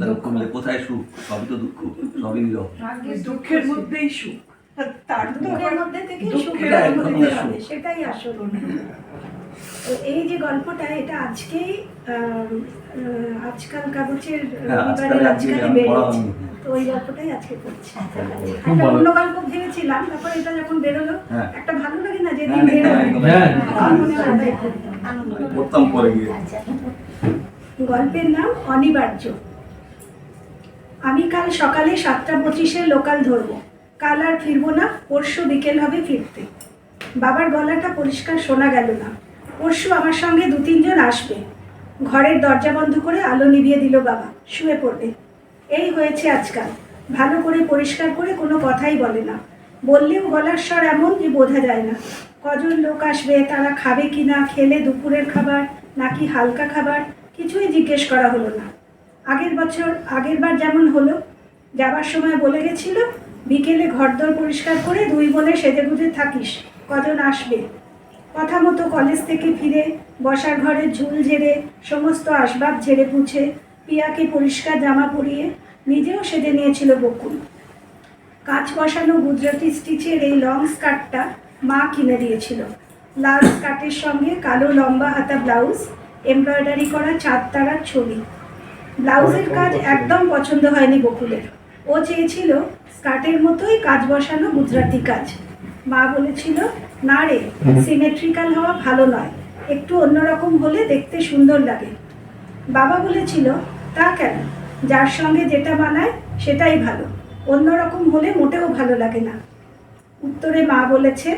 তাহলে কমলে কোথায় সুখ? সবই তো দুঃখ সবই নীরব দুঃখের মধ্যেই সুখ। তার দুঃখের মধ্যে থেকে সুখের মধ্যে হবে সেটাই আসল তো এই যে গল্পটা এটা আজকেই আজকাল কাগজের হ্যাঁ, রবিবারের আজকে আজকালে আমি পড়া বেরিয়েছে। তো ওই গল্পটাই আজকে পড়ছি একটা অন্য গল্প ভেবেছিলাম তারপর এটা যখন বেরোলো হ্যাঁ। একটা ভালো লাগে না যেদিন হ্যাঁ, মনে গিয়ে। গল্পের নাম অনিবার্য। আমি কাল সকালে সাতটা পঁচিশে লোকাল ধরবো। কাল আর ফিরবো না, পরশু বিকেল হবে ফিরতে। বাবার গলাটা পরিষ্কার শোনা গেল না। পরশু আমার সঙ্গে দু তিনজন আসবে। ঘরের দরজা বন্ধ করে আলো নিভিয়ে দিল বাবা, শুয়ে পড়বে। এই হয়েছে আজকাল। ভালো করে পরিষ্কার করে কোনো কথাই বলে না। বললেও গলার স্বর এমন যে বোঝা যায় না। কজন লোক আসবে, তারা খাবে কি না খেলে দুপুরের খাবার, নাকি হালকা খাবার, কিছুই জিজ্ঞেস করা হলো না। আগের বছর, আগের বার যেমন হলো, যাবার সময় বলে গেছিল, বিকেলে ঘরদোর পরিষ্কার করে দুই বলে বোনে সেজেগুজে থাকিস, কজন আসবে? কথা মতো কলেজ থেকে ফিরে, বসার ঘরে ঝুল ঝেড়ে, সমস্ত আসবাব ঝেড়ে পুছে, পিয়াকে পরিষ্কার জামা পরিয়ে নিজেও সেজে নিয়েছিল বকুল। কাঁচ বসানো গুজরাটি স্টিচের এই লং স্কার্টটা মা কিনে দিয়েছিল। লাল স্কার্টের সঙ্গে কালো লম্বা হাতা ব্লাউজ, এমব্রয়ডারি করা চাঁদ তারার ছবি। ব্লাউজের কাজ একদম পছন্দ হয়নি বকুলের। ও চেয়েছিল স্কার্টের মতোই কাজ বসানো গুজরাটি কাজ। মা বলেছিল না রে সিমেট্রিক্যাল হওয়া ভালো নয়। একটু অন্যরকম হলে দেখতে সুন্দর লাগে। বাবা বলেছিল তা কেন? যার সঙ্গে যেটা বানায় সেটাই ভালো। অন্যরকম হলে মোটেও ভালো লাগে না। উত্তরে মা বলেছে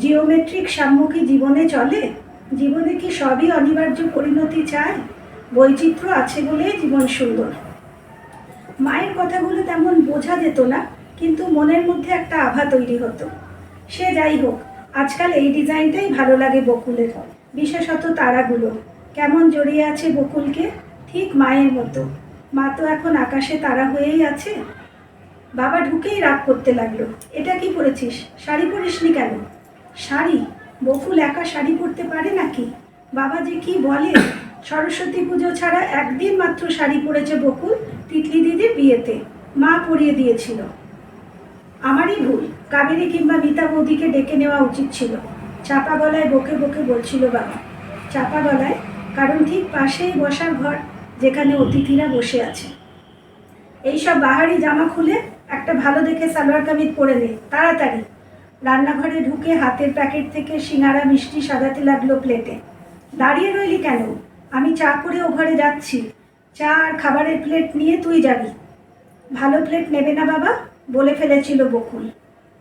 জিওমেট্রিক সাম্য কি জীবনে চলে? জীবনে কি সবই অনিবার্য পরিণতি চায়? বৈচিত্র্য আছে বলেই জীবন সুন্দর। মায়ের কথাগুলো তেমন বোঝা যেত না, কিন্তু মনের মধ্যে একটা আভা তৈরি হতো। সে যাই হোক, আজকাল এই ডিজাইনটাই ভালো লাগে বকুলের। বিশেষত তারাগুলো। কেমন জড়িয়ে আছে বকুলকে? ঠিক মায়ের মতো। মা তো এখন আকাশে তারা হয়েই আছে। বাবা ঢুকেই রাগ করতে লাগল। এটা কি পরেছিস? শাড়ি পরিসনি কেন? শাড়ি? বকুল একা শাড়ি পরতে পারে নাকি? বাবা যে কি বলে? সরস্বতী পুজো ছাড়া একদিন মাত্র শাড়ি পরেছে বকুল, তিতলি দিদির বিয়েতে। মা পরিয়ে দিয়েছিল। আমারই ভুল। কাবেরী কিংবা মিতা বৌদিকে ডেকে নেওয়া উচিত ছিল। চাপা গলায় বকে বকে বলছিল বাবা। চাপা গলায়, কারণ ঠিক পাশেই বসার ঘর যেখানে অতিথিরা বসে আছে। এইসব বাহারি জামা খুলে একটা ভালো দেখে সালোয়ার কামিজ পরে নে, তাড়াতাড়ি। রান্নাঘরে ঢুকে হাতের প্যাকেট থেকে সিঙ্গারা, মিষ্টি সাজাতে লাগল প্লেটে দাঁড়িয়ে রইলি কেন? আমি চা করে ও ঘরে যাচ্ছি। চা আর খাবারের প্লেট নিয়ে তুই যাবি। ভালো প্লেট নেবে না বাবা, বলে ফেলেছিল বকুল।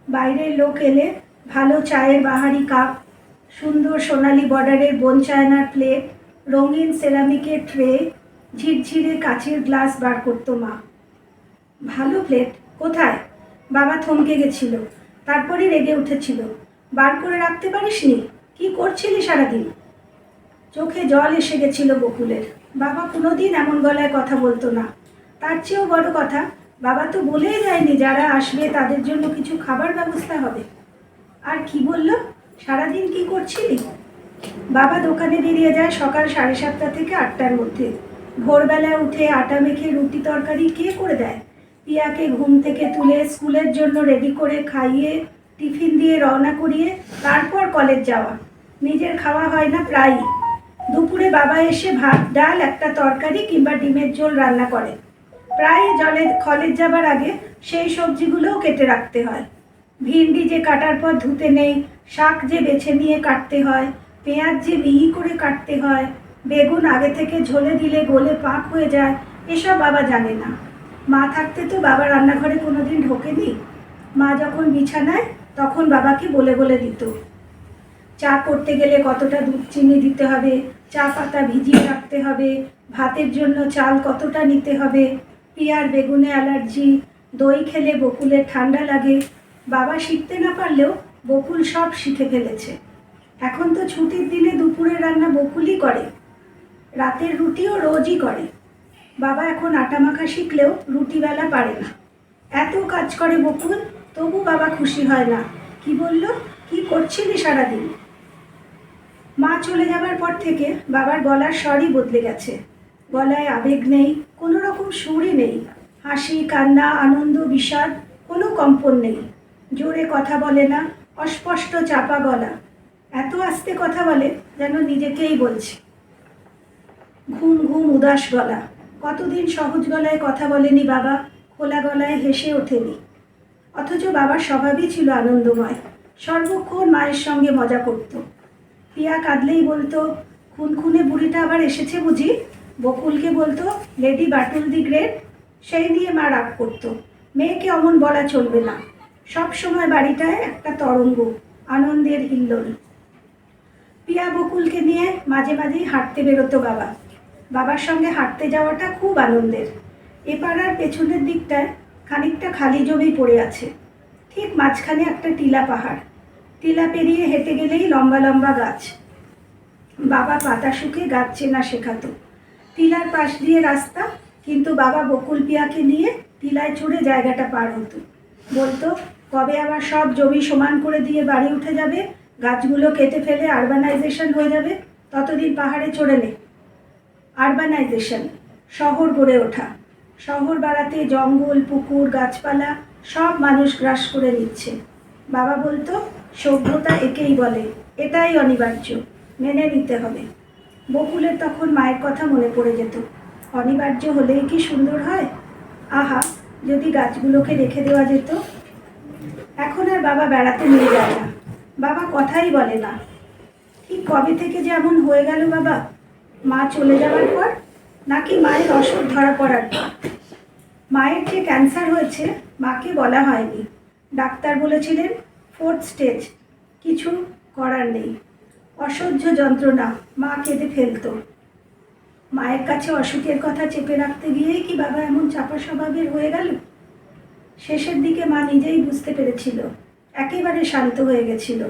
বাইরের লোক এলে ভালো চায়ের বাহারি কাপ, সুন্দর সোনালি বর্ডারের বোন চায়নার প্লেট রঙিন সেরামিকের ট্রে ঝিরঝিরে কাচের গ্লাস বার করতো মা। ভালো প্লেট কোথায়? বাবা থমকে গেছিল। তারপরে রেগে উঠেছিল। বার করে রাখতে পারিসনি? কি করছিলি সারাদিন? চোখে জল এসে গেছিল বকুলের। বাবা কোনোদিন এমন গলায় কথা বলতো না। তার চেয়েও বড় কথা, বাবা তো বলেই যায়নি যারা আসবে তাদের জন্য কিছু খাবার ব্যবস্থা হবে। আর কি বলল? সারাদিন কি করছিলি? বাবা দোকানে বেরিয়ে যায় সকাল সাড়ে সাতটা থেকে আটটার মধ্যে। ভোরবেলায় উঠে আটা মেখে রুটি তরকারি কে করে দেয়? পিয়াকে ঘুম থেকে তুলে স্কুলের জন্য রেডি করে খাইয়ে, টিফিন দিয়ে রওনা করিয়ে তারপর কলেজ যাওয়া। নিজের খাওয়া হয় না প্রায়ই। দুপুরে বাবা এসে ভাত, ডাল, একটা তরকারি কিংবা ডিমের ঝোল রান্না করে। প্রায় জলে কলেজ যাবার আগে সেই সবজিগুলোও কেটে রাখতে হয়। ভিন্ডি যে কাটার পর ধুতে নেই, শাক যে বেছে নিয়ে কাটতে হয়, পেঁয়াজ যে মিহি করে কাটতে হয়, বেগুন আগে থেকে ঝোলে দিলে গোলে পাক হয়ে যায়, এসব বাবা জানে না। মা থাকতে তো বাবা রান্নাঘরে কোনো কোনোদিন ঢোকেনি। মা যখন বিছানায়, তখন বাবাকে বলে বলে দিত। চা করতে গেলে কতটা দুধ চিনি দিতে হবে চা পাতা ভিজিয়ে রাখতে হবে, ভাতের জন্য চাল কতটা নিতে হবে পিয়ার বেগুনে অ্যালার্জি, দই খেলে বকুলের ঠান্ডা লাগে, বাবা শিখতে না পারলেও বকুল সব শিখে ফেলেছে। এখন তো ছুটির দিনে দুপুরের রান্না বকুলই করে, রাতের রুটিও রোজই করে। বাবা এখন আটা মাখা শিখলেও রুটিবেলা পারে না। এত কাজ করে বকুল, তবু বাবা খুশি হয় না। কি বলল? কি করছিলি সারাদিন? মা চলে যাবার পর থেকে বাবার গলার স্বরই বদলে গেছে। গলায় আবেগ নেই, কোনো রকম সুরই নেই। হাসি, কান্না, আনন্দ, বিষাদ, কোনো কম্পন নেই। জোরে কথা বলে না, অস্পষ্ট চাপা গলা। এত আস্তে কথা বলে যেন নিজেকেই বলছে। ঘুম ঘুম উদাস গলা। কতদিন সহজ গলায় কথা বলেনি বাবা, খোলা গলায় হেসে ওঠেনি। অথচ বাবার স্বভাবই ছিল আনন্দময়। সর্বক্ষণ মায়ের সঙ্গে মজা করত। পিয়া কাঁদলেই বলতো খুন খুনে বুড়িটা আবার এসেছে বুঝি? বকুলকে বলতো, লেডি বাটুল দি গ্রেট, সেই নিয়ে মা রাগ করতো। মেয়েকে অমন বলা চলবে না। সব সময় বাড়িটায় একটা তরঙ্গ, আনন্দের হিল্লোল। পিয়া বকুলকে নিয়ে মাঝে মাঝেই হাঁটতে বেরোতো বাবা। বাবার সঙ্গে হাঁটতে যাওয়াটা খুব আনন্দের। এ পাড়ার পেছনের দিকটায় খানিকটা খালি জমি পড়ে আছে। ঠিক মাঝখানে একটা টিলা পাহাড়। টিলা পেরিয়ে হেঁটে গেলেই লম্বা লম্বা গাছ। বাবা পাতা শুকে গাছ চেনা শেখাতো। টিলার পাশ দিয়ে রাস্তা, কিন্তু বাবা বকুল পিয়াকে নিয়ে টিলায় চড়ে জায়গাটা পার হতো। বলতো, কবে আবার সব জমি সমান করে দিয়ে বাড়ি উঠে যাবে? গাছগুলো কেটে ফেলে আরবানাইজেশন হয়ে যাবে। ততদিন পাহাড়ে চড়ে নে। আরবানাইজেশন শহর গড়ে ওঠা। শহর বাড়াতে জঙ্গল, পুকুর, গাছপালা, সব মানুষ গ্রাস করে নিচ্ছে। বাবা বলতো, সভ্যতা একেই বলে, এটাই অনিবার্য, মেনে নিতে হবে। বকুলের তখন মায়ের কথা মনে পড়ে যেত। অনিবার্য হলেই কি সুন্দর হয়? আহা, যদি গাছগুলোকে রেখে দেওয়া যেত? এখন আর বাবা বেড়াতে নিয়ে যায় না। বাবা কথাই বলে না। ঠিক কবে থেকে যে এমন হয়ে গেল বাবা? মা চলে যাওয়ার পর? নাকি মায়ের অসুখ ধরা পড়ার পর? মায়ের যে ক্যান্সার হয়েছে, মাকে বলা হয়নি। ডাক্তার বলেছিলেন ফোর্থ স্টেজ কিছু করার নেই। অসহ্য যন্ত্রণা, মা কেঁদে ফেলতো। মায়ের কাছে অসুখের কথা চেপে রাখতে গিয়েই কি বাবা এমন চাপা স্বভাবের হয়ে গেল? শেষের দিকে মা নিজেই বুঝতে পেরেছিল, একেবারে শান্ত হয়ে গেছিল।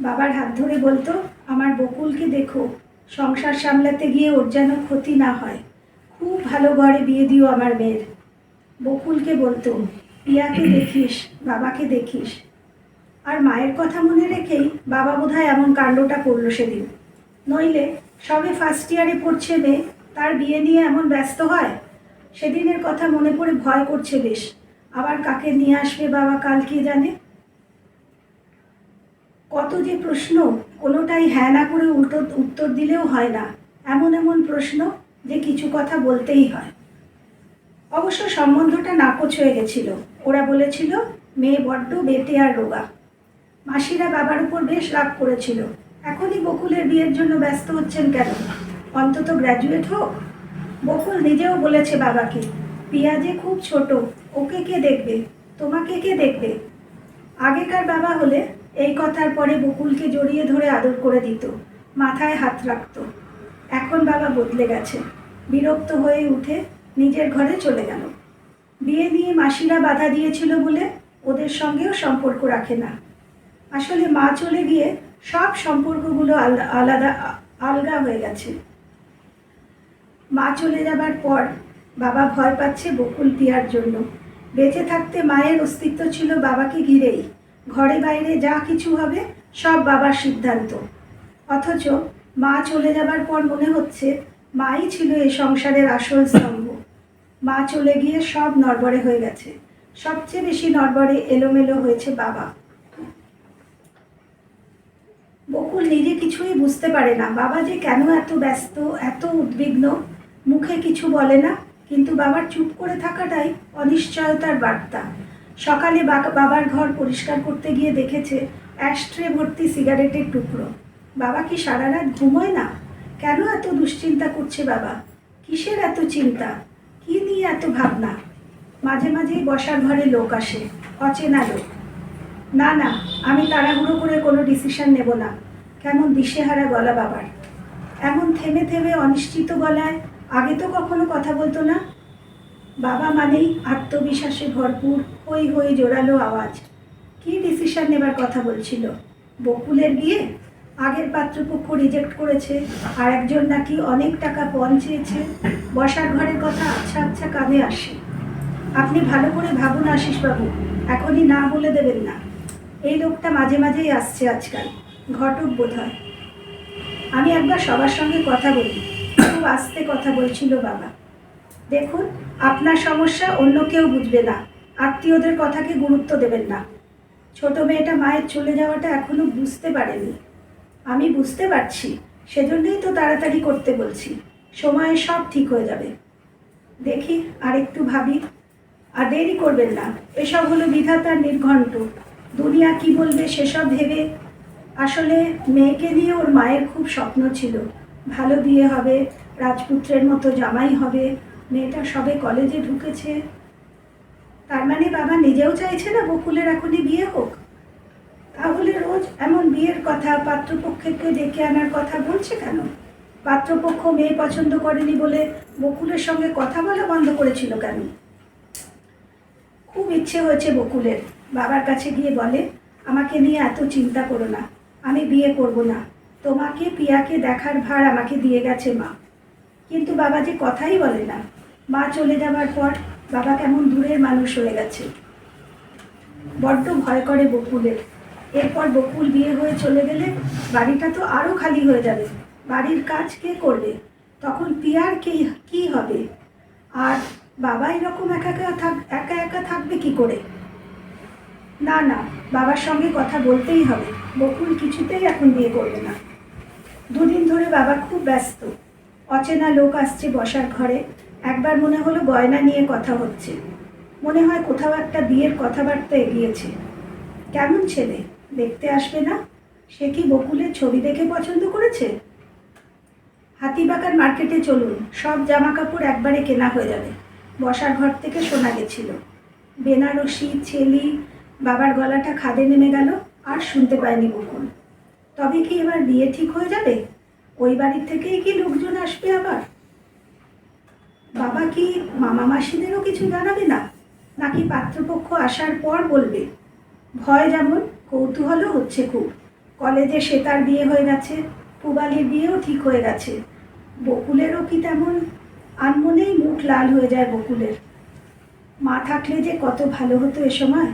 বাবার হাত ধরে বলতো, আমার বকুলকে দেখো, সংসার সামলাতে গিয়ে ওর যেন ক্ষতি না হয়। খুব ভালো ঘরে বিয়ে দিও আমার মেয়ের। বকুলকে বলতো পিয়াকে দেখিস, বাবাকে দেখিস। আর মায়ের কথা মনে রেখেই বাবা বোধহয় এমন কাণ্ডটা করল সেদিন। নইলে সবে ফার্স্ট ইয়ারে পড়ছে মেয়ে, তার বিয়ে নিয়ে এমন ব্যস্ত হয়? সেদিনের কথা মনে পড়ে ভয় করছে বেশ। আবার কাকে নিয়ে আসবে বাবা কাল কে জানে? কত যে প্রশ্ন, কোনোটাই হ্যাঁ না করে উল্টো উত্তর দিলেও হয় না। এমন এমন প্রশ্ন যে কিছু কথা বলতেই হয়। অবশ্য সম্বন্ধটা নাকচ হয়ে গেছিল। ওরা বলেছিল, মেয়ে বড্ড বেতে আর রোগা। মাসিরা বাবার উপর বেশ রাগ করেছিল। এখনই বকুলের বিয়ের জন্য ব্যস্ত হচ্ছেন কেন? অন্তত গ্র্যাজুয়েট হোক? বকুল নিজেও বলেছে বাবাকে, পিয়া যে খুব ছোট, ওকে কে দেখবে? তোমাকে কে দেখবে? আগেকার বাবা হলে এই কথার পরে বকুলকে জড়িয়ে ধরে আদর করে দিত, মাথায় হাত রাখতো। এখন বাবা বদলে গেছে, বিরক্ত হয়ে উঠে নিজের ঘরে চলে গেল। বিয়ে নিয়ে মাসিরা বাধা দিয়েছিল বলে ওদের সঙ্গেও সম্পর্ক রাখে না। আসলে মা চলে গিয়ে সব সম্পর্কগুলো আলাদা, আলগা হয়ে গেছে। মা চলে যাবার পর বাবা ভয় পাচ্ছে বকুল পিয়ার জন্য। বেঁচে থাকতে মায়ের অস্তিত্ব ছিল বাবাকে ঘিরেই। ঘরে বাইরে যা কিছু হবে সব বাবার সিদ্ধান্ত। অথচ মা চলে যাবার পর মনে হচ্ছে মাই ছিল এই সংসারের আসল স্তম্ভ। মা চলে গিয়ে সব নড়বড়ে হয়ে গেছে। সবচেয়ে বেশি নড়বড়ে এলোমেলো হয়েছে বাবা। বকুল নিজে কিছুই বুঝতে পারে না। বাবা যে কেন এত ব্যস্ত, এত উদ্বিগ্ন? মুখে কিছু বলে না, কিন্তু বাবার চুপ করে থাকাটাই অনিশ্চয়তার বার্তা। সকালে বাবার ঘর পরিষ্কার করতে গিয়ে দেখেছে অ্যাশট্রে ভর্তি সিগারেটের টুকরো। বাবা কি সারা রাত ঘুমোয় না? কেন এত দুশ্চিন্তা করছে বাবা? কিসের এত চিন্তা? কি নিয়ে এত ভাবনা? মাঝে মাঝেই বসার ঘরে লোক আসে, অচেনা লোক। না না, আমি তাড়াহুড়ো করে কোনো ডিসিশন নেব না। কেমন দিশেহারা গলা বাবার। এমন থেমে থেমে অনিশ্চিত গলায় আগে তো কখনো কথা বলতো না। বাবা মানেই আত্মবিশ্বাসে ভরপুর, হই হই জোরালো আওয়াজ। কি ডিসিশন নেবার কথা বলছিল? বকুলের বিয়ে? আগের পাত্রপক্ষ রিজেক্ট করেছে, আর একজন নাকি অনেক টাকা পণ চেয়েছে। বসার ঘরের কথা আচ্ছা আচ্ছা কানে আসে। আপনি ভালো করে ভাবুন আশিসবাবু, এখনই না বলে দেবেন না। এই লোকটা মাঝে মাঝেই আসছে আজকাল, ঘটক বোধ হয় আমি একবার সবার সঙ্গে কথা বলি, খুব আস্তে কথা বলছিল বাবা। দেখুন, আপনার সমস্যা অন্য কেউ বুঝবে না। আত্মীয়দের কথাকে গুরুত্ব দেবেন না। ছোট মেয়েটা মায়ের চলে যাওয়াটা এখনও বুঝতে পারেনি। আমি বুঝতে পারছি। সেজন্যই তো তাড়াতাড়ি করতে বলছি। সময়ে সব ঠিক হয়ে যাবে। দেখি আর একটু ভাবি। আর দেরি করবেন না। এসব হলো বিধাতার নির্ঘণ্ট। দুনিয়া কি বলবে সেসব ভেবে আসলে মেয়েকে নিয়ে ওর মায়ের খুব স্বপ্ন ছিল। ভালো বিয়ে হবে, রাজপুত্রের মতো জামাই হবে, মেয়েটা সবে কলেজে ঢুকেছে। তার মানে বাবা নিজেও চাইছে না বকুলের এখনই বিয়ে হোক? তাহলে রোজ এমন বিয়ের কথা পাত্রপক্ষকে ডেকে আনার কথা বলছে কেন? পাত্রপক্ষ মেয়ে পছন্দ করেনি বলে বকুলের সঙ্গে কথা বলা বন্ধ করেছিল কেন? খুব ইচ্ছে হয়েছে বকুলের। বাবার কাছে গিয়ে বলে, আমাকে নিয়ে এত চিন্তা করো না, আমি বিয়ে করব না। তোমাকে, পিয়াকে দেখার ভার আমাকে দিয়ে গেছে মা। কিন্তু বাবা যে কথাই বলে না। মা চলে যাবার পর বাবা কেমন দূরের মানুষ হয়ে গেছে। বড্ড ভয় করে বকুলের। এরপর বকুল বিয়ে হয়ে চলে গেলে বাড়িটা তো আরও খালি হয়ে যাবে। বাড়ির কাজ কে করবে? তখন পিয়ার কে, কি হবে? আর বাবা এরকম একা একা থাক, একা একা থাকবে কি করে? না না, বাবার সঙ্গে কথা বলতেই হবে। বকুল কিছুতেই এখন বিয়ে করবে না। দুদিন ধরে বাবা খুব ব্যস্ত। অচেনা লোক আসছে বসার ঘরে। একবার মনে হলো গয়না নিয়ে কথা হচ্ছে। মনে হয় কোথাও একটা বিয়ের কথাবার্তা এগিয়েছে। কেমন ছেলে? দেখতে আসবে না? সে কি বকুলের ছবি দেখে পছন্দ করেছে? হাতিবাগান মার্কেটে চলুন, সব জামা কাপড় একবারে কেনা হয়ে যাবে। বসার ঘর থেকে শোনা গেছিল। বেনারসি ছেলি বাবার গলাটা খাদে নেমে গেল, আর শুনতে পায়নি বকুল। তবে কি এবার বিয়ে ঠিক হয়ে যাবে? ওই বাড়ির থেকেই কি লোকজন আসবে আবার? বাবা কি মামা মাসিদেরও কিছু জানাবে না? নাকি পাত্রপক্ষ আসার পর বলবে, ভয় যেমন কৌতূহলও হচ্ছে খুব। কলেজে সেতার বিয়ে হয়ে গেছে, পুবালির বিয়েও ঠিক হয়ে গেছে। বকুলেরও কি তেমন আনমনেই মুখ লাল হয়ে যায় বকুলের। মা থাকলে যে কত ভালো হতো এ সময়।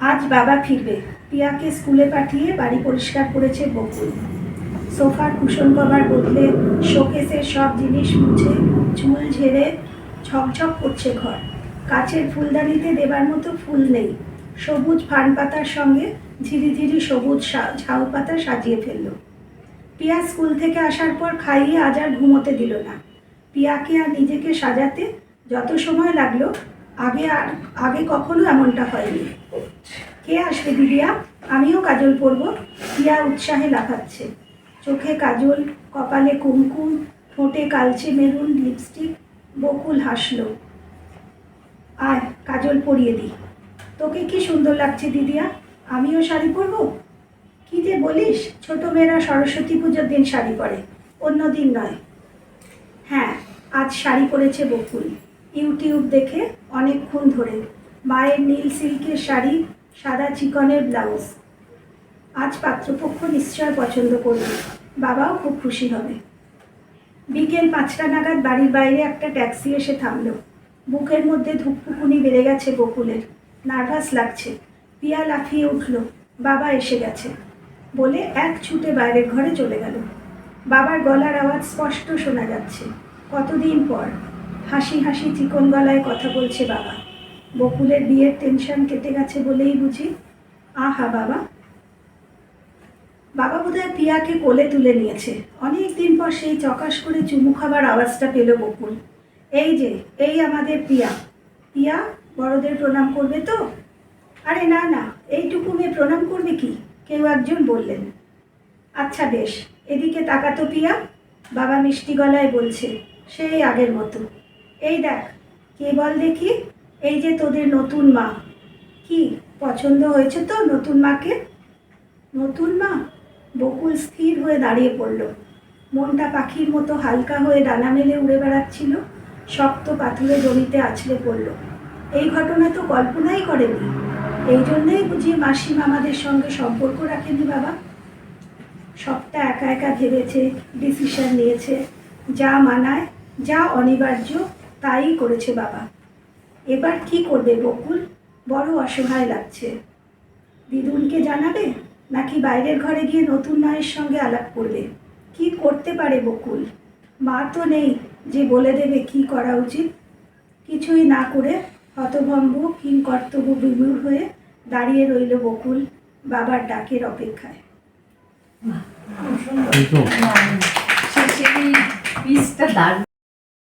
আজ বাবা ফিরবে। পিয়াকে স্কুলে পাঠিয়ে বাড়ি পরিষ্কার করেছে বকুল। সোফার কুশন কভার বদলে শোকেসের সব জিনিস মুছে চুল ঝেড়ে ঝকঝক করছে ঘর। কাচের ফুলদানিতে দেবার মতো ফুল নেই। সবুজ ফান পাতার সঙ্গে ঝিরি ঝিরি সবুজ ঝাউ পাতা সাজিয়ে ফেলল। পিয়া স্কুল থেকে আসার পর খাইয়ে আজ আর ঘুমোতে দিল না। পিয়াকে আর নিজেকে সাজাতে যত সময় লাগল, আগে আর, আগে কখনো এমনটা হয়নি। কে আসবে দিদিয়া আমিও কাজল পরবো। পিয়া উৎসাহে লাফাচ্ছে। চোখে কাজল, কপালে কুমকুম, ঠোঁটে কালচে মেরুন লিপস্টিক, বকুল হাসলো। আয়, কাজল পরিয়ে দিই। তোকে কি সুন্দর লাগছে, দিদিয়া? আমিও শাড়ি পরবো? কি যে বলিস, ছোট মেয়েরা সরস্বতী পুজোর দিন শাড়ি পরে, অন্য দিন নয়। হ্যাঁ আজ শাড়ি পরেছে বকুল। ইউটিউব দেখে অনেকক্ষণ ধরে মায়ের নীল সিল্কের শাড়ি, সাদা চিকনের ব্লাউজ। আজ পাত্রপক্ষ নিশ্চয় পছন্দ করবে, বাবাও খুব খুশি হবে। বিকেল পাঁচটা নাগাদ বাড়ির বাইরে একটা ট্যাক্সি এসে থামল। বুকের মধ্যে ধুকপুকুনি বেড়ে গেছে বকুলের। নার্ভাস লাগছে। পিয়া লাফিয়ে উঠল, বাবা এসে গেছে। বলে এক ছুটে বাইরের ঘরে চলে গেল। বাবার গলার আওয়াজ স্পষ্ট শোনা যাচ্ছে। কতদিন পর? হাসি হাসি চিকন গলায় কথা বলছে বাবা। বকুলের বিয়ের টেনশন কেটে গেছে বলেই বুঝি। আহা বাবা। বাবা বোধহয় পিয়াকে কোলে তুলে নিয়েছে। অনেক দিন পর সেই চকাশ করে চুমু খাবার আওয়াজটা পেল বকুল। এই যে, এই আমাদের পিয়া। পিয়া? বড়দের প্রণাম করবে তো? আরে না না, এইটুকু মেয়ে প্রণাম করবে কি? কেউ একজন বললেন। আচ্ছা বেশ, এদিকে তাকাতো পিয়া। বাবা মিষ্টি গলায় বলছে, সেই আগের মতো। এই দেখ, কে বল দেখি? এই যে তোদের নতুন মা। কি, পছন্দ হয়েছে তো নতুন মাকে? নতুন মা? বকুল স্থির হয়ে দাঁড়িয়ে পড়ল। মনটা পাখির মতো হালকা হয়ে ডানা মেলে উড়ে বেড়াচ্ছিল। শক্ত পাথুরে জমিতে আছড়ে পড়ল। এই ঘটনা তো কল্পনাই করেনি। এই জন্যই বুঝি মাসিম আমাদের সঙ্গে সম্পর্ক রাখেনি বাবা। সবটা একা একা ভেবেছে ডিসিশন নিয়েছে। যা মানায়, যা অনিবার্য, তাই করেছে বাবা। এবার কি করবে বকুল? বড় অসহায় লাগছে। দিদুনকে জানাবে? নাকি বাইরের ঘরে গিয়ে নতুন মায়ের সঙ্গে আলাপ করবে? কি করতে পারে বকুল? মা তো নেই যে বলে দেবে কি করা উচিত। কিছুই না করে হতভম্ব কিং কর্তব্য বিমূঢ় হয়ে দাঁড়িয়ে রইল বকুল বাবার ডাকের অপেক্ষায়। শেষে এই পিসটা দারুণ।